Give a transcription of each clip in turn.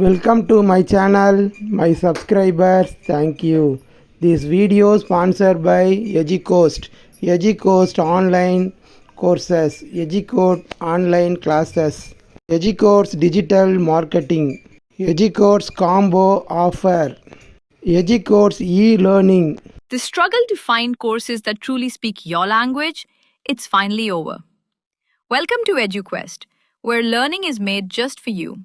Welcome to my channel, my subscribers. Thank you. This video sponsored by EduCoast. EduCoast online courses, EduCoast online classes, EduCoast digital marketing, EduCoast combo offer, EduCoast e-learning. The struggle to find courses that truly speak your language, it's finally over. Welcome to EduQuest, where learning is made just for you.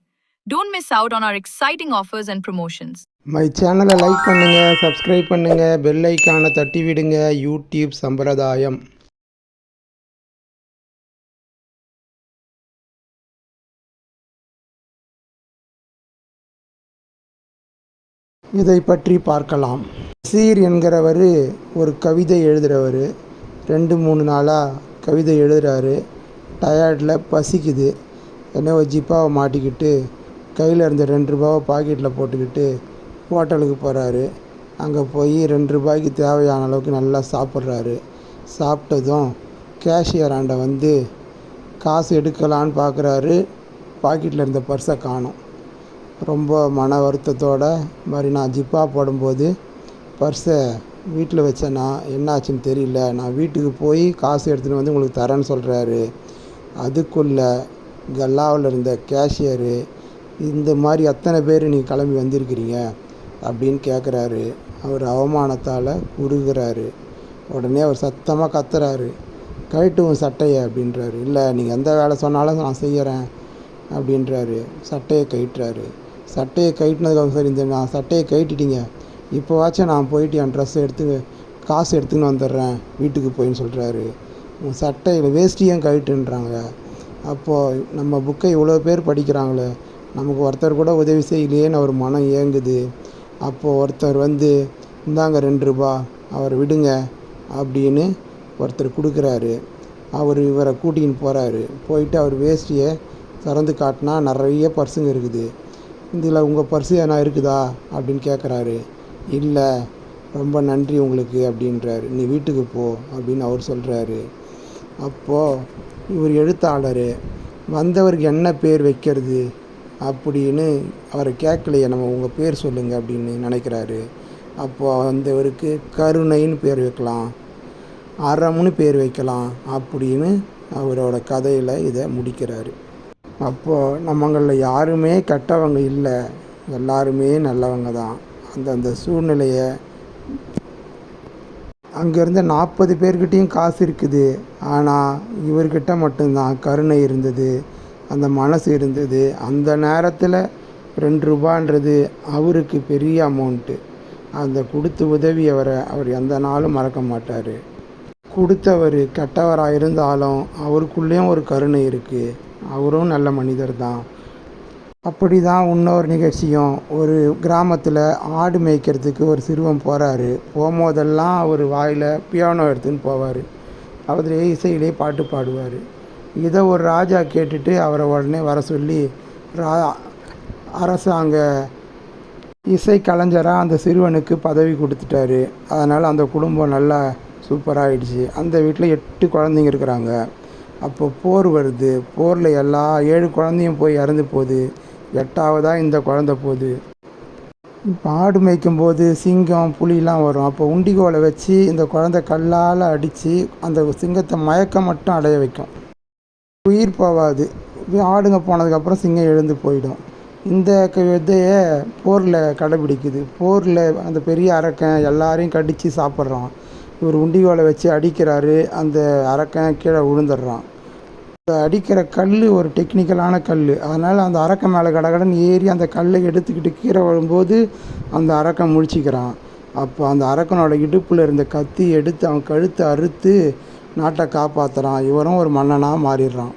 don't miss out on our exciting offers and promotions my சேனலை like பண்ணுங்கள் subscribe பண்ணுங்கள் bell ஐக்கானை தட்டி விடுங்க. YouTube சம்பிரதாயம். இதை பற்றி பார்க்கலாம். சீர் என்கிறவர் ஒரு கவிதை எழுதுகிறவர் ரெண்டு மூணு நாளாக கவிதை எழுதுகிறாரு டயர்டில் பசிக்குது. என்ன ஒரு ஜிப்பாவை மாட்டிக்கிட்டு கையில் இருந்த ரெண்டு ரூபாவை பாக்கெட்டில் போட்டுக்கிட்டு ஹோட்டலுக்கு போகிறாரு அங்கே போய் ரெண்டு ரூபாய்க்கு தேவையான அளவுக்கு நல்லா சாப்பிட்றாரு. சாப்பிட்டதும் கேஷியர் ஆண்ட வந்து காசு எடுக்கலான்னு பார்க்குறாரு பாக்கெட்டில் இருந்த பர்ஸை காணும். ரொம்ப மன வருத்தத்தோட மாதிரி நான் ஜிப்பா போடும்போது பர்ஸை வீட்டில் வச்சேன்னா என்னாச்சுன்னு தெரியல. நான் வீட்டுக்கு போய் காசு எடுத்துகிட்டு வந்து உங்களுக்கு தரேன்னு சொல்கிறாரு அதுக்குள்ளே கல்லாவில் இருந்த கேஷியரு இந்த மாதிரி அத்தனை பேர் நீங்கள் கிளம்பி வந்திருக்கிறீங்க அப்படின்னு கேட்குறாரு அவர் அவமானத்தால் உருகிறாரு. உடனே அவர் சத்தமாக கத்துறாரு. கழட்டுவோம் உன் சட்டையை அப்படின்றாரு. இல்லை நீங்கள் எந்த வேலை சொன்னாலும் நான் செய்கிறேன் அப்படின்றாரு. சட்டையை கயிட்டுறாரு சட்டையை கயிட்டினதுக்கு சரி இந்த நான் சட்டையை கழட்டிட்டீங்க. இப்போவாச்சும் நான் போயிட்டு என் ட்ரெஸ் எடுத்து காசு எடுத்துன்னு வந்துடுறேன். வீட்டுக்கு போயின்னு சொல்கிறாரு உன் சட்டையில் வேஷ்டியும் கழிட்டுன்றாங்க? அப்போது நம்ம புக்கை இவ்வளோ பேர் படிக்கிறாங்களே நமக்கு ஒருத்தர் கூட உதவி செய்யலையேன்னு அவர் மனம் ஏங்குது. அப்போது ஒருத்தர் வந்து இந்தாங்க ரெண்டு ரூபா அவரை விடுங்க அப்படின்னு ஒருத்தர் கொடுக்குறாரு. அவர் இவரை கூட்டின்னு போகிறாரு போயிட்டு அவர் வேஷ்டியை திறந்து காட்டினா நிறைய பர்ஸுங்க இருக்குது. இதில் உங்கள் பர்ஸு எதனா இருக்குதா? அப்படின்னு கேட்குறாரு இல்லை ரொம்ப நன்றி உங்களுக்கு அப்படின்றாரு. நீ வீட்டுக்கு போ அப்படின்னு அவர் சொல்கிறாரு அப்போது இவர் எழுத்தாளர். வந்தவருக்கு என்ன பேர் வைக்கிறது? அப்படின்னு அவரை கேட்கலையே நம்ம உங்கள் பேர் சொல்லுங்கள் அப்படின்னு நினைக்கிறாரு. அப்போது அந்தவருக்கு கருணைன்னு பேர் வைக்கலாம் அறம்னு பேர் வைக்கலாம் அப்படின்னு அவரோட கதையில் இதை முடிக்கிறாரு. அப்போது நம்மங்களில் யாருமே கெட்டவங்க இல்லை எல்லாருமே நல்லவங்க தான். அந்தந்த சூழ்நிலையை அங்கேருந்து நாற்பது பேர்கிட்டேயும் காசு இருக்குது. ஆனால் இவர்கிட்ட மட்டும்தான் கருணை இருந்தது. அந்த மனசு இருந்தது. அந்த நேரத்தில் ரெண்டு ரூபான்றது அவருக்கு பெரிய அமௌண்ட்டு அந்த கொடுத்து உதவி அவரை அவர் எந்த நாளும் மறக்க மாட்டார். கொடுத்தவர் கெட்டவராக இருந்தாலும் அவருக்குள்ளேயும் ஒரு கருணை இருக்குது அவரும் நல்ல மனிதர் தான். அப்படி தான் இன்னொரு நிகழ்ச்சியும். ஒரு கிராமத்தில் ஆடு மேய்க்கிறதுக்கு ஒரு சிறுவன் போகிறாரு போகும்போதெல்லாம் அவர் வாயில் பியானோ எடுத்துன்னு போவார். அவரே இசையிலே பாட்டு பாடுவார். இதை ஒரு ராஜா கேட்டுட்டு அவரை உடனே வர சொல்லி ரா அரசாங்க இசை கலைஞராக அந்த சிறுவனுக்கு பதவி கொடுத்துட்டாரு. அதனால் அந்த குடும்பம் நல்லா சூப்பராகிடுச்சு அந்த வீட்டில் எட்டு குழந்தைங்க இருக்கிறாங்க. அப்போ போர் வருது. போரில் எல்லா ஏழு குழந்தையும் போய் இறந்து போகுது. எட்டாவதாக இந்த குழந்த போகுது. இப்போ ஆடு மேய்க்கும் போது சிங்கம் புலிலாம் வரும். அப்போ உண்டிகோலை வச்சு இந்த குழந்த கல்லால் அடித்து அந்த சிங்கத்தை மயக்கம் மட்டும் அடைய வைக்கும். உயிர் போகாது. ஆடுங்க போனதுக்கப்புறம் சிங்கம் எழுந்து போயிடும். இந்த க விதையை போரில் கடைபிடிக்குது. போரில் அந்த பெரிய அரக்கன் எல்லாரையும் கடித்து சாப்பிட்றான். இவர் உண்டிகோலை வச்சு அடிக்கிறாரு. அந்த அரக்கன் கீழே விழுந்துடுறான். இந்த அடிக்கிற கல் ஒரு டெக்னிக்கலான கல் அதனால் அந்த அரக்கன் மேலே கடகடன் ஏறி அந்த கல்லை எடுத்துக்கிட்டு கீழே வரும்போது அந்த அரக்கன் முழிச்சிக்கிறான். அப்போ அந்த அரக்கனோட இடுப்பில் இருந்த கத்தி எடுத்து அவன் கழுத்தை அறுத்து நாட்டை காப்பாற்றுறான் இவரும் ஒரு மன்னனாக மாறிடுறான்.